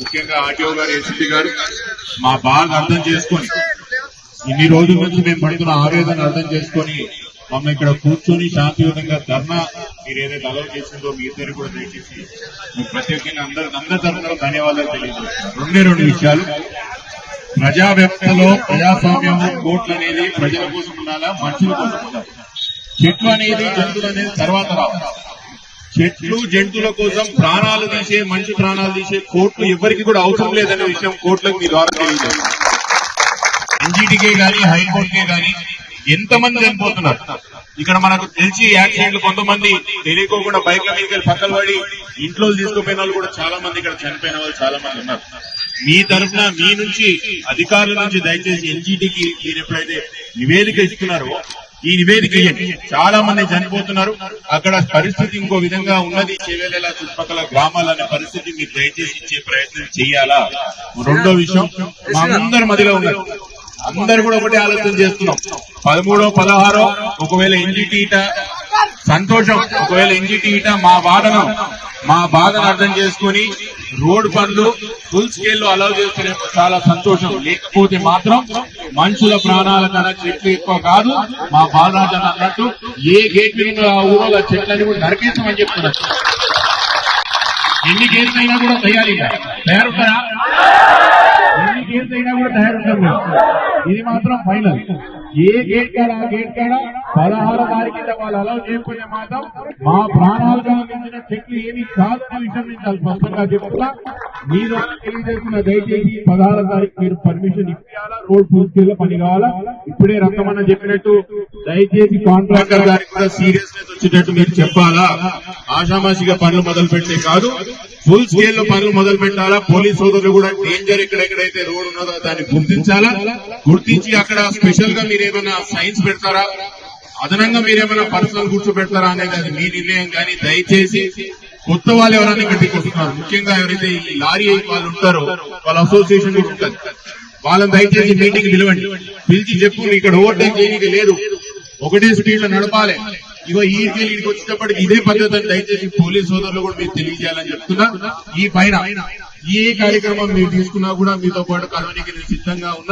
ముఖ్యంగా ఆర్టీఓ గారు ఏసీపీ గారు మా బాగా అర్థం చేసుకొని ఇన్ని రోజుల నుంచి మేము పడుతున్న ఆవేదన అర్థం చేసుకొని మమ్మల్ని ఇక్కడ కూర్చొని శాంతియుతంగా ధర్నా మీరు ఏదైతే అలౌ చేసిందో మీ ఇద్దరు కూడా దయచేసి ప్రత్యేకంగా అందరు అందరి తరఫున ధన్యవాదాలు తెలియజేస్తున్నారు రెండే రెండు విషయాలు. ప్రజా వ్యవస్థలో ప్రజాస్వామ్యం కోట్లు అనేది ప్రజల కోసం ఉండాలా మనుషుల కోసం ఉండాలి? చెట్లు అనేది జంతువులు అనేది తర్వాత రావాలి. చెట్లు జంతువుల కోసం ప్రాణాలు తీసే మంచి ప్రాణాలు తీసే కోర్టులు ఎవరికి కూడా అవసరం లేదనే విషయం కోర్టులకు మీ ద్వారా తెలియజేస్తాం. ఎన్జీటీకే కానీ హైకోర్టుకే గాని ఎంతమంది చనిపోతున్నారు? ఇక్కడ మనకు తెలిసి యాక్సిడెంట్లు కొంతమంది తెలియకోకుండా బైక్ల మీద వెళ్ళి పక్కన పడి ఇంట్లో తీసుకుపోయిన వాళ్ళు కూడా చాలా మంది ఇక్కడ చనిపోయిన వాళ్ళు చాలా మంది ఉన్నారు. మీ తరఫున మీ నుంచి అధికారుల నుంచి దయచేసి ఎన్జీటీకి మీరు ఎప్పుడైతే నివేదిక ఇస్తున్నారో ఈ నివేదిక చాలా మంది చనిపోతున్నారు. అక్కడ పరిస్థితి ఇంకో విధంగా ఉన్నది. చెవేలేల చుట్టుపక్కల గ్రామాలనే పరిస్థితి మీరు దయచేసి ఇచ్చే ప్రయత్నం చేయాలా? రెండో విషయం మా అందరి మధ్యలో ఉన్నారు. అందరు కూడా ఒకటే ఆలోచన చేస్తున్నాం. పదమూడో పదహారో ఒకవేళ ఎన్జిటి ఇట సంతోషం ఒకవేళ ఎన్జిటి ఇట మా బాధను మా బాధను అర్థం చేసుకుని రోడ్ పనులు ఫుల్ స్కేల్లో అలౌ చేస్తూనే చాలా సంతోషం. లేకపోతే మాత్రం మనుషుల ప్రాణాల కన్నా చెట్లు ఎక్కువ కాదు మా బాలరాజు అని అన్నట్టు ఏ గేట్ మీద ఉన్న ఆ ఊరోళ్ళ చెట్లని కూడా నరికేస్తామని చెప్తున్నారు. ఎన్ని గేట్లు అయినా కూడా తయారీ తయారుంటారా ఎన్ని గేట్లు అయినా కూడా తయారుంటారు ఇది మాత్రం ఫైనల్. ఏ గేట్ కాడ ఆ గేట్ కాడ? పదహారు తారీఖు కింద వాళ్ళు అలౌ చేయకపోతే మాత్రం మా ప్రాణాలు మించిన చెట్లు ఏమి కాదనే విషయం నేను స్పష్టంగా చెప్తా మీ ద్వారా తెలియజేస్తున్న దయచేసి పదహారు తారీఖు మీరు పర్మిషన్ ఇప్పించాలా రోడ్ ఫుల్ పని కావాలా? ఇప్పుడే రకమన్న చెప్పినట్టు దయచేసి కాంట్రాక్టర్ గారికి కూడా సీరియస్నెస్ వచ్చేటట్టు మీరు చెప్పాలా? ఆషామాషిగా పనులు మొదలు పెట్టే కాదు. ఫుల్ స్కేల్లో పనులు మొదలు పెట్టాలా? పోలీస్ సోదరులు కూడా డేంజర్ ఎక్కడెక్కడైతే రోడ్ ఉన్నదో దాన్ని గుర్తించాలా? గుర్తించి అక్కడ స్పెషల్గా మీరు ఏమైనా సైన్స్ పెడతారా? అదనంగా మీరేమైనా పర్సనల్ కూర్చోబెడతారా అనేది అది మీ నిర్ణయం. కానీ దయచేసి కొత్త వాళ్ళు ఎవరైనా ఇక్కడికి వస్తున్నారు ముఖ్యంగా ఎవరైతే ఈ లారీ వాళ్ళు ఉంటారో వాళ్ళ అసోసియేషన్ కూడా ఉంటుంది. వాళ్ళని దయచేసి మీటింగ్ పిలవండి. పిలిచి చెప్పు ఇక్కడ ఓవర్టేక్ చేయడానికి లేదు. ఒకటే స్పీడ్లో నడపాలి. ఇగో ఈ ఇక్కడికి ఇదే పద్ధతి అని దయచేసి పోలీస్ సోదరులు కూడా మీరు తెలియజేయాలని చెప్తున్నా. ఈ పైన ఏ కార్యక్రమం మీరు తీసుకున్నా కూడా మీతో పాటు కలవడానికి నేను సిద్ధంగా ఉన్నా.